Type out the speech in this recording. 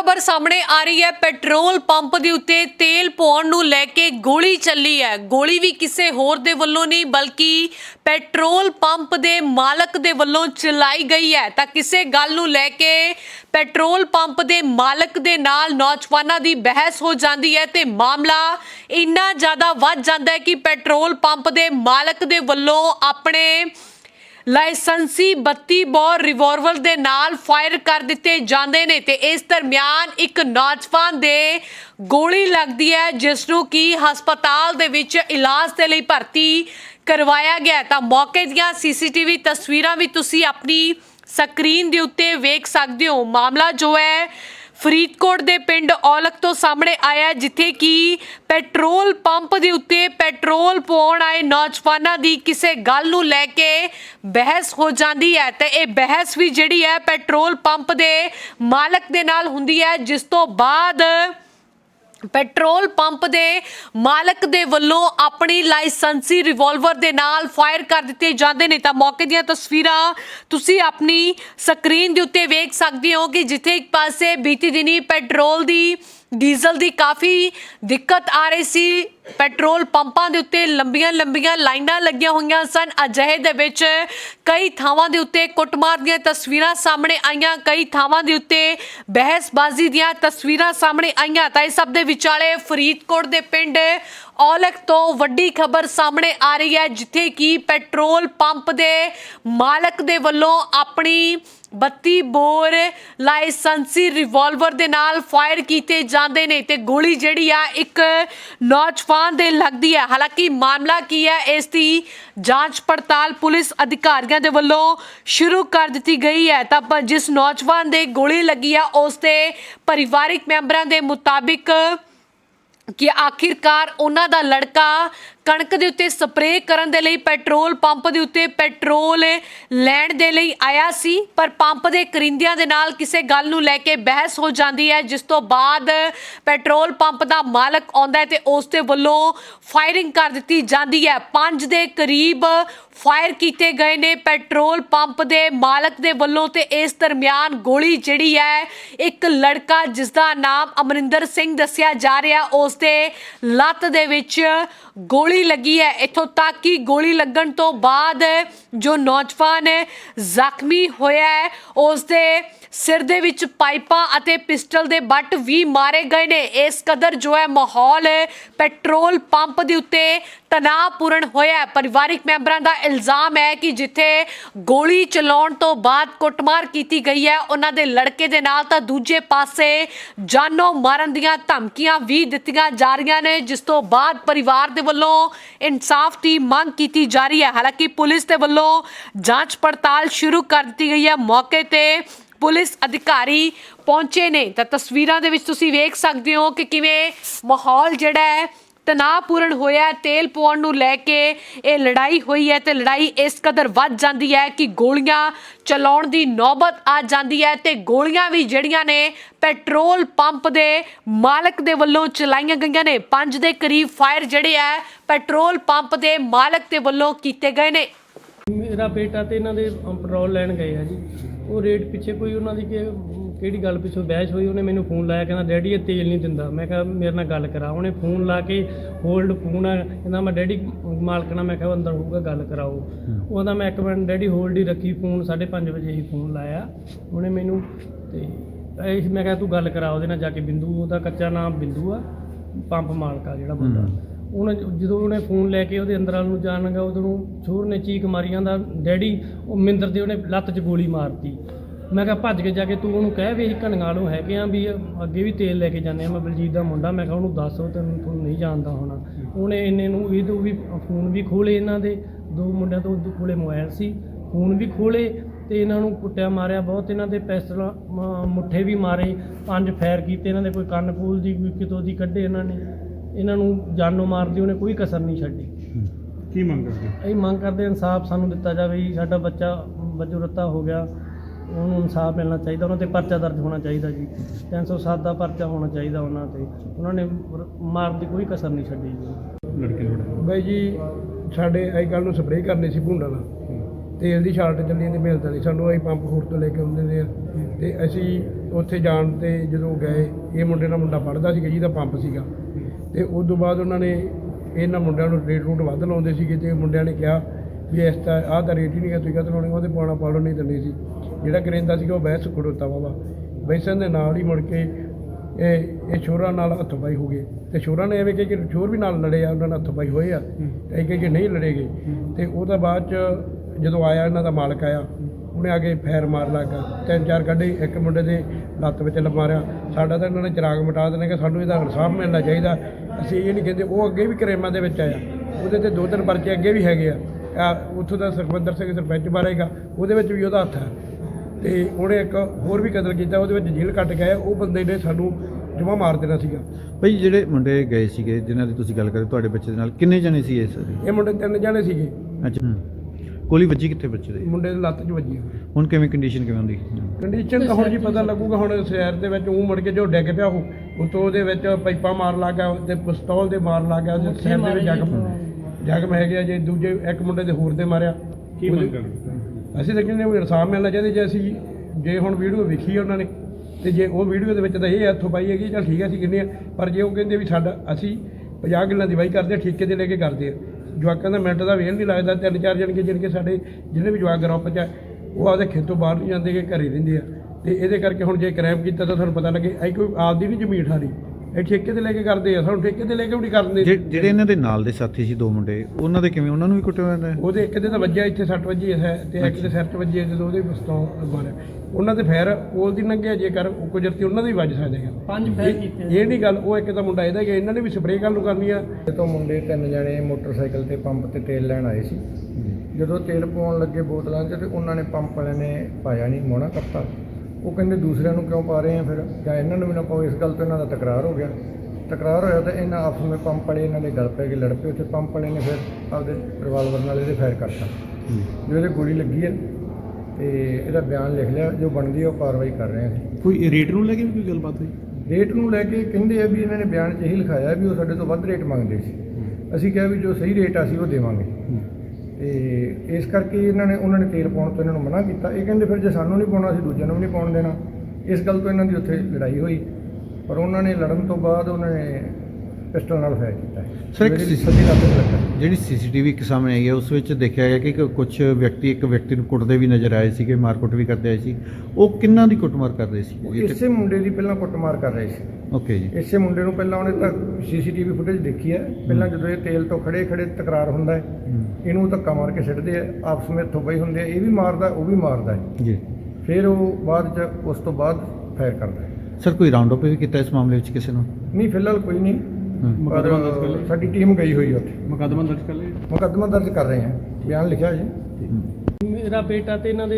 ਖਬਰ ਸਾਹਮਣੇ ਆ ਰਹੀ ਹੈ। ਪੈਟਰੋਲ ਪੰਪ ਦੇ ਉੱਤੇ ਤੇਲ ਪਾਉਣ ਨੂੰ ਲੈ ਕੇ ਗੋਲੀ ਚੱਲੀ ਹੈ। ਗੋਲੀ ਵੀ ਕਿਸੇ ਹੋਰ ਦੇ ਵੱਲੋਂ ਨਹੀਂ, ਬਲਕਿ ਪੈਟਰੋਲ ਪੰਪ ਦੇ ਮਾਲਕ ਦੇ ਵੱਲੋਂ ਚਲਾਈ ਗਈ ਹੈ। ਤਾਂ ਕਿਸੇ ਗੱਲ ਨੂੰ ਲੈ ਕੇ ਪੈਟਰੋਲ ਪੰਪ ਦੇ ਮਾਲਕ ਦੇ ਨਾਲ ਨੌਜਵਾਨਾਂ ਦੀ ਬਹਿਸ ਹੋ ਜਾਂਦੀ ਹੈ ਤੇ ਮਾਮਲਾ ਇੰਨਾ ਜ਼ਿਆਦਾ ਵੱਧ ਜਾਂਦਾ ਹੈ ਕਿ ਪੈਟਰੋਲ ਪੰਪ ਦੇ ਮਾਲਕ ਦੇ ਵੱਲੋਂ ਆਪਣੇ ਲਾਇਸੈਂਸੀ 32 ਬੋਰ ਰਿਵਾਲਵਰ ਦੇ ਨਾਲ ਫਾਇਰ ਕਰ ਦਿੱਤੇ ਜਾਂਦੇ ਨੇ ਤੇ ਇਸ ਦਰਮਿਆਨ ਇੱਕ ਨੌਜਵਾਨ ਦੇ ਗੋਲੀ ਲੱਗਦੀ ਹੈ, ਜਿਸ ਨੂੰ ਕਿ ਹਸਪਤਾਲ ਦੇ ਵਿੱਚ ਇਲਾਜ ਦੇ ਲਈ ਭਰਤੀ ਕਰਵਾਇਆ ਗਿਆ ਤਾਂ ਮੌਕੇ ਦੀਆਂ ਸੀਸੀਟੀਵੀ ਤਸਵੀਰਾਂ ਵੀ ਤੁਸੀਂ ਆਪਣੀ ਸਕਰੀਨ ਦੇ ਉੱਤੇ ਵੇਖ ਸਕਦੇ ਹੋ। ਮਾਮਲਾ ਜੋ ਹੈ ਫਰੀਦਕੋਟ ਦੇ ਪਿੰਡ ਔਲਖ ਤੋਂ ਸਾਹਮਣੇ ਆਇਆ ਜਿੱਥੇ ਕਿ ਪੈਟਰੋਲ ਪੰਪ ਦੇ ਉੱਤੇ ਪੈਟਰੋਲ ਪਾਉਣ ਆਏ ਨੌਜਵਾਨਾਂ ਦੀ ਕਿਸੇ ਗੱਲ ਨੂੰ ਲੈ ਕੇ ਬਹਿਸ ਹੋ ਜਾਂਦੀ ਹੈ। ਤੇ ਇਹ ਬਹਿਸ ਵੀ ਜਿਹੜੀ ਹੈ ਪੈਟਰੋਲ ਪੰਪ ਦੇ ਮਾਲਕ ਦੇ ਨਾਲ ਹੁੰਦੀ ਹੈ, ਜਿਸ ਤੋਂ ਬਾਅਦ ਪੈਟਰੋਲ ਪੰਪ ਦੇ ਮਾਲਕ ਦੇ ਵੱਲੋਂ ਆਪਣੀ ਲਾਇਸੈਂਸੀ ਰਿਵਾਲਵਰ ਦੇ ਨਾਲ ਫਾਇਰ ਕਰ ਦਿੱਤੇ ਜਾਂਦੇ ਨੇ। ਤਾਂ ਮੌਕੇ ਦੀਆਂ ਤਸਵੀਰਾਂ ਤੁਸੀਂ ਆਪਣੀ ਸਕਰੀਨ ਦੇ ਉੱਤੇ ਵੇਖ ਸਕਦੇ ਹੋ ਕਿ ਜਿੱਥੇ ਇੱਕ ਪਾਸੇ ਬੀਤੀ ਦਿਨੀ ਪੈਟਰੋਲ ਦੀ ਡੀਜ਼ਲ ਦੀ ਕਾਫੀ ਦਿੱਕਤ ਆ ਰਹੀ ਸੀ। ਪੈਟਰੋਲ ਪੰਪਾਂ ਦੇ ਉੱਤੇ ਲੰਬੀਆਂ ਲੰਬੀਆਂ ਲਾਈਨਾਂ ਲੱਗੀਆਂ ਹੋਈਆਂ ਸਨ। ਅਜਿਹੇ ਦੇ ਵਿੱਚ ਕਈ ਥਾਵਾਂ ਦੇ ਉੱਤੇ ਕੁੱਟਮਾਰ ਦੀਆਂ ਤਸਵੀਰਾਂ ਸਾਹਮਣੇ ਆਈਆਂ। ਕਈ ਥਾਵਾਂ ਦੇ ਉੱਤੇ ਬਹਿਸਬਾਜ਼ੀ ਦੀਆਂ ਤਸਵੀਰਾਂ ਸਾਹਮਣੇ ਆਈਆਂ। ਤਾਂ ਇਹ ਸਭ ਦੇ ਵਿਚਾਲੇ ਫਰੀਦਕੋਟ ਦੇ ਪਿੰਡ ਔਲਖ ਤੋਂ ਵੱਡੀ ਖਬਰ ਸਾਹਮਣੇ ਆ ਰਹੀ ਹੈ, ਜਿੱਥੇ ਕਿ ਪੈਟਰੋਲ ਪੰਪ ਦੇ ਮਾਲਕ ਦੇ ਵੱਲੋਂ ਆਪਣੀ 32 ਬੋਰ ਲਾਇਸੈਂਸੀ ਰਿਵਾਲਵਰ ਦੇ ਨਾਲ ਫਾਇਰ ਕੀਤੇ ਜਾਂਦੇ ਨੇ ਤੇ ਗੋਲੀ ਜਿਹੜੀ ਆ ਇੱਕ ਨੌਜਵਾਨ ਦੇ ਲੱਗਦੀ ਹੈ। ਹਾਲਾਂਕਿ ਮਾਮਲਾ ਕੀ ਹੈ, ਇਸ ਦੀ ਜਾਂਚ ਪੜਤਾਲ ਪੁਲਿਸ ਅਧਿਕਾਰੀਆਂ ਦੇ ਵੱਲੋਂ ਸ਼ੁਰੂ ਕਰ ਦਿੱਤੀ ਗਈ ਹੈ। ਤਾਂ ਜਿਸ ਨੌਜਵਾਨ ਦੇ ਗੋਲੀ ਲੱਗੀ ਆ, ਉਸ ਦੇ ਪਰਿਵਾਰਿਕ ਮੈਂਬਰਾਂ ਦੇ ਮੁਤਾਬਿਕ ਕਿ ਆਖਿਰਕਾਰ ਉਹਨਾਂ ਦਾ ਲੜਕਾ ਕਣਕ ਦੇ ਉੱਤੇ ਸਪਰੇਅ ਕਰਨ ਦੇ ਲਈ ਪੈਟਰੋਲ ਪੰਪ ਦੇ ਉੱਤੇ ਪੈਟਰੋਲ ਲੈਣ ਦੇ ਲਈ ਆਇਆ ਸੀ, ਪਰ ਪੰਪ ਦੇ ਕਰਿੰਦਿਆਂ ਦੇ ਨਾਲ ਕਿਸੇ ਗੱਲ ਨੂੰ ਲੈ ਕੇ ਬਹਿਸ ਹੋ ਜਾਂਦੀ ਹੈ, ਜਿਸ ਤੋਂ ਬਾਅਦ ਪੈਟਰੋਲ ਪੰਪ ਦਾ ਮਾਲਕ ਆਉਂਦਾ ਹੈ ਤੇ ਉਸ ਦੇ ਵੱਲੋਂ ਫਾਇਰਿੰਗ ਕਰ ਦਿੱਤੀ ਜਾਂਦੀ ਹੈ। ਪੰਜ ਦੇ ਕਰੀਬ ਫਾਇਰ ਕੀਤੇ ਗਏ ਨੇ ਪੈਟਰੋਲ ਪੰਪ ਦੇ ਮਾਲਕ ਦੇ ਵੱਲੋਂ ਤੇ ਇਸ ਦਰਮਿਆਨ ਗੋਲੀ ਜਿਹੜੀ ਹੈ, ਇੱਕ ਲੜਕਾ ਜਿਸ ਦਾ ਨਾਮ ਅਮਰਿੰਦਰ ਸਿੰਘ ਦੱਸਿਆ ਜਾ ਰਿਹਾ, ਉਸ ਦੇ ਲੱਤ ਦੇ ਵਿੱਚ ਗੋਲੀ ਲੱਗੀ ਹੈ। ਇੱਥੋਂ ਤੱਕ ਕਿ ਗੋਲੀ ਲੱਗਣ ਤੋਂ ਬਾਅਦ ਜੋ ਨੌਜਵਾਨ ਜ਼ਖਮੀ ਹੋਇਆ ਹੈ ਉਸ ਦੇ ਸਿਰ ਦੇ ਵਿੱਚ ਪਾਈਪਾਂ ਅਤੇ ਪਿਸਟਲ ਦੇ ਬੱਟ ਵੀ ਮਾਰੇ ਗਏ ਨੇ। ਇਸ ਕਦਰ ਜੋ ਹੈ ਮਾਹੌਲ ਪੈਟਰੋਲ ਪੰਪ ਦੇ ਉੱਤੇ ਤਣਾਅਪੂਰਨ ਹੋਇਆ ਪਰਿਵਾਰਿਕ ਮੈਂਬਰਾਂ ਦਾ ਇਲਜ਼ਾਮ ਹੈ ਕਿ ਜਿੱਥੇ ਗੋਲੀ ਚਲਾਉਣ ਤੋਂ ਬਾਅਦ ਕੁੱਟਮਾਰ ਕੀਤੀ ਗਈ ਹੈ, ਉਹਨਾਂ ਦੇ ਲੜਕੇ ਦੇ ਨਾਲ ਤਾਂ ਦੂਜੇ ਪਾਸੇ ਜਾਨੋਂ ਮਾਰਨ ਦੀਆਂ ਧਮਕੀਆਂ ਵੀ ਦਿੱਤੀਆਂ ਜਾ ਰਹੀਆਂ ਨੇ, ਜਿਸ ਤੋਂ ਬਾਅਦ ਪਰਿਵਾਰ ਦੇ ਵੱਲੋਂ ਇਨਸਾਫ ਦੀ ਮੰਗ ਕੀਤੀ ਜਾ ਰਹੀ ਹੈ। ਹਾਲਾਂਕਿ ਪੁਲਿਸ ਦੇ ਵੱਲੋਂ ਜਾਂਚ ਪੜਤਾਲ ਸ਼ੁਰੂ ਕਰ ਦਿੱਤੀ ਗਈ ਹੈ। ਮੌਕੇ ਤੇ ਪੁਲਿਸ ਅਧਿਕਾਰੀ ਪਹੁੰਚੇ ਨੇ। ਤਾਂ ਤਸਵੀਰਾਂ ਦੇ ਵਿੱਚ ਤੁਸੀਂ ਵੇਖ ਸਕਦੇ ਹੋ ਕਿ ਕਿਵੇਂ ਮਾਹੌਲ ਜਿਹੜਾ ਹੈ ਤਣਾਅਪੂਰਨ ਹੋਇਆ ਤੇਲ ਪਾਉਣ ਨੂੰ ਲੈ ਕੇ ਇਹ ਲੜਾਈ ਹੋਈ ਹੈ ਤੇ ਲੜਾਈ ਇਸ ਕਦਰ ਵੱਧ ਜਾਂਦੀ ਹੈ ਕਿ ਗੋਲੀਆਂ ਚਲਾਉਣ ਦੀ ਨੌਬਤ ਆ ਜਾਂਦੀ ਹੈ ਤੇ ਗੋਲੀਆਂ ਵੀ ਜਿਹੜੀਆਂ ਨੇ ਪੈਟਰੋਲ ਪੰਪ ਦੇ ਮਾਲਕ ਦੇ ਵੱਲੋਂ ਚਲਾਈਆਂ ਗਈਆਂ ਨੇ। ਪੰਜ ਦੇ ਕਰੀਬ ਫਾਇਰ ਜਿਹੜੇ ਹੈ ਪੈਟਰੋਲ ਪੰਪ ਦੇ ਮਾਲਕ ਦੇ ਵੱਲੋਂ ਕੀਤੇ ਗਏ ਨੇ। ਮੇਰਾ ਬੇਟਾ ਤੇ ਇਹਨਾਂ ਦੇ ਪੈਟਰੋਲ ਲੈਣ ਗਏ ਆ ਜੀ। ਉਹ ਰੇਟ ਪਿੱਛੇ ਕੋਈ ਉਹਨਾਂ ਦੀ ਕਿ- ਕਿਹੜੀ ਗੱਲ ਪਿੱਛੋਂ ਬਹਿਸ ਹੋਈ ਉਹਨੇ ਮੈਨੂੰ ਫੋਨ ਲਾਇਆ ਕਹਿੰਦਾ ਡੈਡੀ ਇਹ ਤੇਲ ਨਹੀਂ ਦਿੰਦਾ। ਮੈਂ ਕਿਹਾ ਮੇਰੇ ਨਾਲ ਗੱਲ ਕਰਾ। ਉਹਨੇ ਫੋਨ ਲਾ ਕੇ ਹੋਲਡ ਫੋਨ ਆ। ਕਹਿੰਦਾ ਮੈਂ ਡੈਡੀ ਮਾਲਕ ਨਾਲ ਮੈਂ ਕਿਹਾ ਅੰਦਰ ਹੋਊਗਾ ਗੱਲ ਕਰਾਓ। ਉਹਦਾ ਮੈਂ ਇੱਕ ਮਿੰਟ ਡੈਡੀ ਹੋਲਡ ਹੀ ਰੱਖੀ ਫੋਨ 5:30 ਵਜੇ ਹੀ ਫੋਨ ਲਾਇਆ ਉਹਨੇ ਮੈਨੂੰ ਤੇ ਇਹ ਮੈਂ ਕਿਹਾ ਤੂੰ ਗੱਲ ਕਰਾ ਉਹਦੇ ਨਾਲ ਜਾ ਕੇ ਬਿੰਦੂ ਉਹਦਾ ਕੱਚਾ ਨਾਮ ਬਿੰਦੂ ਆ ਪੰਪ ਮਾਲਕ ਆ ਜਿਹੜਾ ਬੰਦਾ। ਉਹਨੇ ਜਦੋਂ ਉਹਨੇ ਫੋਨ ਲੈ ਕੇ ਉਹਦੇ ਅੰਦਰ ਵੱਲ ਨੂੰ ਜਾਣ ਲੱਗਾ, ਉਦੋਂ ਨੂੰ ਛੋਰ ਨੇ ਚੀਕ ਮਾਰੀ ਜਾਂਦਾ, ਡੈਡੀ, ਉਹ ਮਿੰਦਰ ਦੇ ਉਹਨੇ ਲੱਤ 'ਚ ਗੋਲੀ ਮਾਰਤੀ। ਮੈਂ ਕਿਹਾ, ਭੱਜ ਕੇ ਜਾ ਕੇ ਤੂੰ ਉਹਨੂੰ ਕਹਿ ਵੀ ਅਸੀਂ ਕਣਗਾਲੋਂ ਹੈਗੇ ਆ ਵੀ ਅੱਗੇ ਵੀ ਤੇਲ ਲੈ ਕੇ ਜਾਂਦੇ ਆ। ਮੈਂ ਬਲਜੀਤ ਦਾ ਮੁੰਡਾ, ਮੈਂ ਕਿਹਾ ਉਹਨੂੰ ਦੱਸੋ ਤੈਨੂੰ ਤੁਹਾਨੂੰ ਨਹੀਂ ਜਾਣਦਾ ਹੋਣਾ। ਉਹਨੇ ਇੰਨੇ ਨੂੰ ਇਹ ਤੋਂ ਵੀ ਫੋਨ ਵੀ ਖੋਲੇ ਇਹਨਾਂ ਦੇ, ਦੋ ਮੁੰਡਿਆਂ ਤੋਂ ਉਹਦੇ ਕੋਲੇ ਮੋਬਾਈਲ ਸੀ, ਫੋਨ ਵੀ ਖੋਲੇ ਤੇ ਇਹਨਾਂ ਨੂੰ ਕੁੱਟਿਆ ਮਾਰਿਆ ਬਹੁਤ, ਇਹਨਾਂ ਦੇ ਪਿਸਤਲਾਂ ਮੁੱਠੇ ਵੀ ਮਾਰੇ, ਪੰਜ ਫੈਰ ਕੀਤੇ, ਇਹਨਾਂ ਦੇ ਕੋਈ ਕੰਨ ਪੂਲ ਦੀ, ਕੋਈ ਕਿਤੋਂ ਦੀ ਕੱਢੇ ਇਹਨਾਂ ਨੇ। ਇਹਨਾਂ ਨੂੰ ਜਾਨੋਂ ਮਾਰਦੀ ਉਹਨੇ ਕੋਈ ਕਸਰ ਨਹੀਂ ਛੱਡੀ। ਕੀ ਮੰਗ ਕਰਦੇ? ਅਸੀਂ ਮੰਗ ਕਰਦੇ ਇਨਸਾਫ ਸਾਨੂੰ ਦਿੱਤਾ ਜਾਵੇ ਜੀ। ਸਾਡਾ ਬੱਚਾ ਵਜੋਂ ਰੱਤਾ ਹੋ ਗਿਆ ਉਹਨੂੰ ਇਨਸਾਫ ਮਿਲਣਾ ਚਾਹੀਦਾ ਉਹਨਾਂ ਤੇ ਪਰਚਾ ਦਰਜ ਹੋਣਾ ਚਾਹੀਦਾ ਜੀ। 307 ਦਾ ਪਰਚਾ ਹੋਣਾ ਚਾਹੀਦਾ ਉਹਨਾਂ ਤੇ। ਉਹਨਾਂ ਨੇ ਮਾਰਨ ਦੀ ਕੋਈ ਕਸਰ ਨਹੀਂ ਛੱਡੀ ਜੀ। ਲੜਕੇ ਤੁਹਾਡੇ ਬਾਈ ਜੀ ਸਾਡੇ ਅੱਜ ਕੱਲ੍ਹ ਨੂੰ ਸਪਰੇਅ ਕਰਨੀ ਸੀ ਭੁੰਡਾ ਨਾਲ ਤੇਲ ਦੀ ਸ਼ਾਰਟ ਚੱਲੀ ਤੇ ਮਿਲਦਾ ਨਹੀਂ। ਸਾਨੂੰ ਅਸੀਂ ਪੰਪ ਖੁਰ ਤੋਂ ਲੈ ਕੇ ਆਉਂਦੇ ਨੇ ਤੇ ਅਸੀਂ ਉੱਥੇ ਜਾਣ ਤੇ ਜਦੋਂ ਗਏ ਇਹ ਮੁੰਡੇ ਨਾਲ ਮੁੰਡਾ ਪੜਦਾ ਸੀਗਾ ਜਿਹਦਾ ਪੰਪ ਸੀਗਾ। ਤੇ ਉਸ ਤੋਂ ਬਾਅਦ ਉਹਨਾਂ ਨੇ ਇਹਨਾਂ ਮੁੰਡਿਆਂ ਨੂੰ ਰੇਟ ਰੂਟ ਵੱਧ ਲਾਉਂਦੇ ਸੀਗੇ ਤੇ ਮੁੰਡਿਆਂ ਨੇ ਕਿਹਾ ਵੀ ਇਸ ਤਾਂ ਆਹ ਤਾਂ ਰੇਟ ਹੀ ਨਹੀਂ ਹੈ ਤੁਸੀਂ ਕਹਤੇ ਲਾਉਣੇ? ਉਹਦੇ ਪਾਉਣਾ ਪਾਲੋ ਨਹੀਂ ਦਿੰਦੇ ਸੀ। ਜਿਹੜਾ ਕਰੇਂਦਾ ਸੀਗਾ ਉਹ ਬਹਿਸ ਖੜੋਤਾ ਵਾ ਬੈਸਨ ਦੇ ਨਾਲ ਹੀ ਮੁੜ ਕੇ ਇਹ ਇਹ ਛੋਰਾਂ ਨਾਲ ਹੱਥੋਂ ਪਾਈ ਹੋ ਗਏ। ਤੇ ਛੋਰਾਂ ਨੇ ਐਵੇਂ ਕਿ ਕਿ ਛੋਰ ਵੀ ਨਾਲ ਲੜੇ ਆ ਉਹਨਾਂ ਨਾਲ ਹੱਥੋਂ ਪਾਈ ਹੋਏ ਆ। ਤੇ ਇਹ ਕਿ ਨਹੀਂ ਲੜੇ ਗਏ ਤੇ ਉਹਦਾ ਬਾਅਦ ਚ ਜਦੋਂ ਆਇਆ ਇਹਨਾਂ ਦਾ ਮਾਲਕ ਆਇਆ ਉਹਨੇ ਆ ਕੇ ਫੈਰ ਮਾਰ ਲੱਗਾ। ਤਿੰਨ ਚਾਰ ਕੱਢੇ ਇੱਕ ਮੁੰਡੇ ਦੇ ਲੱਤ ਵਿੱਚ ਮਾਰਿਆ। ਸਾਡਾ ਤਾਂ ਇਹਨਾਂ ਨੇ ਚਿਰਾਗ ਮਟਾ ਦੇਣੇ ਕਿ ਸਾਨੂੰ ਇਹਦਾ ਇਨਸਾਫ ਮਿਲਣਾ ਚਾਹੀਦਾ। ਅਸੀਂ ਇਹ ਨਹੀਂ ਕਹਿੰਦੇ ਉਹ ਅੱਗੇ ਵੀ ਕਰੇਮਾਂ ਦੇ ਵਿੱਚ ਆਇਆ। ਉਹਦੇ ਤੇ ਦੋ ਤਿੰਨ ਪਰਚੇ ਅੱਗੇ ਵੀ ਹੈਗੇ ਆ। ਉੱਥੋਂ ਦਾ ਸੁਖਵਿੰਦਰ ਸਿੰਘ ਸਰਪੰਚ ਮਾਰੇਗਾ ਉਹਦੇ ਵਿੱਚ ਵੀ ਉਹਦਾ ਹੱਥ ਹੈ। ਤੇ ਉਹਨੇ ਇੱਕ ਹੋਰ ਵੀ ਕਤਲ ਕੀਤਾ ਉਹਦੇ ਵਿੱਚ ਜੇਲ੍ਹ ਕੱਟ ਗਿਆ ਉਹ ਬੰਦੇ ਨੇ ਸਾਨੂੰ ਜਮਾ ਮਾਰ ਦੇਣਾ ਸੀਗਾ। ਭਾਈ ਜਿਹੜੇ ਮੁੰਡੇ ਗਏ ਸੀਗੇ ਜਿਨ੍ਹਾਂ ਦੀ ਤੁਸੀਂ ਗੱਲ ਕਰੇ ਤੁਹਾਡੇ ਬੱਚੇ ਦੇ ਨਾਲ ਕਿੰਨੇ ਜਣੇ ਸੀ ਇਸ ਇਹ ਮੁੰਡੇ ਤਿੰਨ ਜਾਣੇ ਸੀਗੇ। ਅੱਛਾ। ਗੋਲੀ ਵੱਜੀ ਕਿੱਥੇ ਬੱਚੇ ਦੇ? ਮੁੰਡੇ ਦੇ ਲੱਤ 'ਚ ਵੱਜੀ ਹੁਣ ਕਿਵੇਂ ਕੰਡੀਸ਼ਨ ਕਿਵੇਂ ਹੁੰਦੀ? ਕੰਡੀਸ਼ਨ ਤਾਂ ਹੁਣ ਜੀ ਪਤਾ ਲੱਗੂਗਾ ਹੁਣ ਸ਼ਹਿਰ ਦੇ ਵਿੱਚ ਉਹ ਮੁੜ ਕੇ ਜੋ ਡਿੱਗ ਪਿਆ ਉਹ ਉਤੋਂ ਉਹਦੇ ਵਿੱਚ ਪਾਈਪਾਂ ਮਾਰ ਲੱਗਾ ਤੇ ਪਿਸਤੌਲ ਦੇ ਮਾਰ ਲੱਗਾ ਉਹਦੇ ਸਿਰ ਦੇ ਵਿੱਚ ਜ਼ਖਮ ਜ਼ਖਮ ਹੈਗੇ ਜੇ ਦੂਜੇ ਇੱਕ ਮੁੰਡੇ ਦੇ ਹੋਰ ਦੇ ਮਾਰਿਆ। ਕੀ ਅਸੀਂ ਤਾਂ ਕਹਿੰਦੇ ਵੀ ਇਨਸਾਫ ਮਿਲਣਾ ਚਾਹੀਦਾ ਜੇ ਅਸੀਂ ਜੇ ਹੁਣ ਵੀਡੀਓ ਵੇਖੀ ਉਹਨਾਂ ਨੇ ਤੇ ਜੇ ਉਹ ਵੀਡੀਓ ਦੇ ਵਿੱਚ ਤਾਂ ਇਹ ਹੱਥੋਂ ਪਾਈ ਹੈਗੀ ਚਲ ਠੀਕ ਹੈ ਅਸੀਂ ਕਹਿੰਦੇ ਆ ਪਰ ਜੇ ਉਹ ਕਹਿੰਦੇ ਵੀ ਸਾਡਾ ਅਸੀਂ 50 ਕਿੱਲਾਂ ਦੀ ਵਾਈ ਕਰਦੇ ਠੇਕੇ ਤੇ ਲੈ ਕੇ ਕਰਦੇ ਆ। ਜਵਾਕਾਂ ਦਾ ਮਿੰਟ ਦਾ ਵੇਲ ਨਹੀਂ ਲੱਗਦਾ, ਤਿੰਨ ਚਾਰ ਜਣ ਜਿਹੜੇ ਜਣ ਸਾਡੇ ਜਿਹਨੇ ਵੀ ਜਵਾਕ ਗਰੁੱਪ 'ਚ ਆ, ਉਹ ਆਪਦੇ ਖੇਤੋਂ ਬਾਹਰ ਨਹੀਂ ਜਾਂਦੇ ਕਿ ਘਰੇ ਰਹਿੰਦੇ ਆ। ਤੇ ਇਹਦੇ ਕਰਕੇ ਹੁਣ ਜੇ ਕ੍ਰਾਈਮ ਕੀਤਾ ਤਾਂ ਤੁਹਾਨੂੰ ਪਤਾ ਲੱਗੇ ਐ ਕੋਈ ਆਪਦੀ ਨਹੀਂ ਜ਼ਮੀਨ ਹਾਰੀ। ਇਹ ਠੇਕੇ ਤੇ ਲੈ ਕੇ ਕਰਦੇ ਆ ਸਾਨੂੰ ਠੇਕੇ ਤੇ ਲੈ ਕੇ ਵੀ ਨਹੀਂ ਕਰਦੇ। ਜਿ- ਜਿਹੜੇ ਇਹਨਾਂ ਦੇ ਨਾਲ ਦੇ ਸਾਥੀ ਸੀ ਦੋ ਮੁੰਡੇ ਉਹਨਾਂ ਦੇ ਕਿਵੇਂ ਉਹਨਾਂ ਨੂੰ ਵੀ ਕੁੱਟਿਆ ਹੈ ਉਹਦੇ ਇੱਕ ਦੇ ਤਾਂ ਵੱਜਿਆ ਇੱਥੇ 60 ਵੱਜੀ ਹੈ ਤੇ ਇੱਕ ਦੇ ਸਿਰ 'ਚ ਵੱਜੀ ਹੈ ਜਦੋਂ ਉਹਦੇ ਪਿਸਤੌਲ ਮਾਰਿਆ। ਉਹਨਾਂ ਦੇ ਫੈਰ ਕੋਲ ਦੀ ਲੰਘਿਆ ਜੇਕਰ ਉਹ ਕੁਦਰਤੀ ਉਹਨਾਂ ਦੇ ਵੀ ਵੱਜ ਸਕਦੇ ਆ। ਪੰਜ ਫੈਰ ਕੀਤੇ। ਇਹ ਨਹੀਂ ਗੱਲ ਉਹ ਇੱਕ ਤਾਂ ਮੁੰਡਾ ਇਹਦਾ ਕਿ ਇਹਨਾਂ ਨੇ ਵੀ ਸਪਰੇਅ ਕਰਨ ਨੂੰ ਕਰਨੀ ਆ। ਤੋਂ ਮੁੰਡੇ ਤਿੰਨ ਜਣੇ ਮੋਟਰਸਾਈਕਲ ਤੇ ਪੰਪ ਤੇ ਤੇਲ ਲੈਣ ਆਏ ਸੀ। ਜਦੋਂ ਤੇਲ ਪਾਉਣ ਲੱਗੇ ਬੋਤਲਾਂ 'ਚ ਤੇ ਉਹਨਾਂ ਨੇ ਪੰਪ ਵਾਲਿਆਂ ਨੇ ਪਾਇਆ ਨਹੀਂ ਮੋਣਾ ਕਰਤਾ ਉਹ ਕਹਿੰਦੇ ਦੂਸਰਿਆਂ ਨੂੰ ਕਿਉਂ ਪਾ ਰਹੇ ਆ ਫਿਰ? ਜਾਂ ਇਹਨਾਂ ਨੂੰ ਵੀ ਨਾ ਪਾਓ ਇਸ ਗੱਲ ਤੋਂ ਇਹਨਾਂ ਦਾ ਤਕਰਾਰ ਹੋ ਗਿਆ। ਤਕਰਾਰ ਹੋਇਆ ਤਾਂ ਇਹਨਾਂ ਆਪਸ ਵਿੱਚ ਪੰਪ ਵਾਲੇ ਇਹਨਾਂ ਦੇ ਗਲ ਪੈ ਕੇ ਲੜ ਪਏ। ਉੱਥੇ ਪੰਪ ਵਾਲੇ ਨੇ ਫਿਰ ਆਪਦੇ ਰਿਵਾਲਵਰ ਨਾਲ ਇਹਦੇ ਫਾਇਰ ਕਰਤਾ। ਜੋ ਇਹਦੇ ਗੋਲੀ ਲੱਗੀ ਹੈ ਤੇ ਇਹਦਾ ਬਿਆਨ ਲਿਖ ਲਿਆ ਜੋ ਬਣਦੀ ਹੈ ਉਹ ਕਾਰਵਾਈ ਕਰ ਰਹੇ ਹਾਂ ਕੋਈ ਰੇਟ ਨੂੰ ਲੈ ਕੇ ਵੀ ਕੋਈ ਗੱਲਬਾਤ ਹੋਈ? ਰੇਟ ਨੂੰ ਲੈ ਕੇ ਕਹਿੰਦੇ ਆ ਵੀ ਇਹਨਾਂ ਨੇ ਬਿਆਨ 'ਚ ਇਹੀ ਲਿਖਾਇਆ ਵੀ ਉਹ ਸਾਡੇ ਤੋਂ ਵੱਧ ਰੇਟ ਮੰਗਦੇ ਸੀ। ਅਸੀਂ ਕਿਹਾ ਵੀ ਜੋ ਸਹੀ ਰੇਟ ਆ ਅਸੀਂ ਉਹ ਦੇਵਾਂਗੇ। ਤੇ ਇਸ ਕਰਕੇ ਇਹਨਾਂ ਨੇ ਉਹਨਾਂ ਨੇ ਤੇਲ ਪਾਉਣ ਤੋਂ ਇਹਨਾਂ ਨੂੰ ਮਨਾ ਕੀਤਾ। ਇਹ ਕਹਿੰਦੇ ਫਿਰ ਜੇ ਸਾਨੂੰ ਨਹੀਂ ਪਾਉਣਾ ਅਸੀਂ ਦੂਜਿਆਂ ਨੂੰ ਵੀ ਨਹੀਂ ਪਾਉਣ ਦੇਣਾ। ਇਸ ਗੱਲ ਤੋਂ ਇਹਨਾਂ ਦੀ ਉੱਥੇ ਲੜਾਈ ਹੋਈ। ਪਰ ਉਹਨਾਂ ਨੇ ਲੜਨ ਤੋਂ ਬਾਅਦ ਉਹਨਾਂ ਨੇ ਪਿਸਟਲ ਨਾਲ ਫਾਇਰ ਕੀਤਾ। Sir, ਇੱਕ ਸੱਜੀ ਲੱਤ ਲੱਗਾ ਜਿਹੜੀ ਸੀਸੀਟੀਵੀ ਇੱਕ ਸਾਹਮਣੇ ਆਈ ਹੈ ਉਸ ਵਿੱਚ ਦੇਖਿਆ ਗਿਆ ਕਿ ਕੁਝ ਵਿਅਕਤੀ ਇੱਕ ਵਿਅਕਤੀ ਨੂੰ ਕੁੱਟਦੇ ਵੀ ਨਜ਼ਰ ਆਏ ਸੀਗੇ ਮਾਰਕੁੱਟ ਵੀ ਕਰਦੇ ਆਏ ਸੀ। ਉਹ ਕਿੰਨਾਂ ਦੀ ਕੁੱਟਮਾਰ ਕਰ ਰਹੇ ਸੀ? ਇਸੇ ਮੁੰਡੇ ਦੀ ਪਹਿਲਾਂ ਕੁੱਟਮਾਰ ਕਰ ਰਹੇ ਸੀ। ਓਕੇ ਜੀ। ਇਸੇ ਮੁੰਡੇ ਨੂੰ ਪਹਿਲਾਂ ਉਹਨੇ ਤਾਂ ਸੀਸੀਟੀਵੀ ਫੁਟੇਜ ਦੇਖੀ ਹੈ। ਪਹਿਲਾਂ ਜਦੋਂ ਇਹ ਤੇਲ ਤੋਂ ਖੜੇ ਖੜੇ ਤਕਰਾਰ ਹੁੰਦਾ ਹੈ ਇਹਨੂੰ ਧੱਕਾ ਮਾਰ ਕੇ ਸਿੱਟਦੇ ਆ ਆਪਸ ਵਿੱਚ ਥੋਬਈ ਹੁੰਦੇ ਆ ਇਹ ਵੀ ਮਾਰਦਾ ਉਹ ਵੀ ਮਾਰਦਾ ਹੈ। ਜੀ। ਫਿਰ ਉਹ ਬਾਅਦ ਚ ਉਸ ਤੋਂ ਬਾਅਦ ਫਾਇਰ ਕਰਦਾ ਹੈ। ਸਰ ਕੋਈ ਰਾਉਂਡ ਅਪ ਵੀ ਕੀਤਾ ਇਸ ਮਾਮਲੇ ਵਿੱਚ ਕਿਸੇ ਨੂੰ? ਨਹੀਂ ਫਿਲਹਾਲ ਕੋਈ ਨਹੀਂ। ਪਰ ਸਾਡੀ ਟੀਮ ਗਈ ਹੋਈ ਹੈ ਉੱਥੇ। ਮੁਕੱਦਮਾ ਦਰਜ ਕਰ ਲਿਆ ਮੁਕੱਦਮਾ ਦਰਜ ਕਰ ਰਹੇ ਹਾਂ ਬਿਆਨ ਲਿਖਿਆ ਜੀ। ਮੇਰਾ ਬੇਟਾ ਤੇ ਇਹਨਾਂ ਦੇ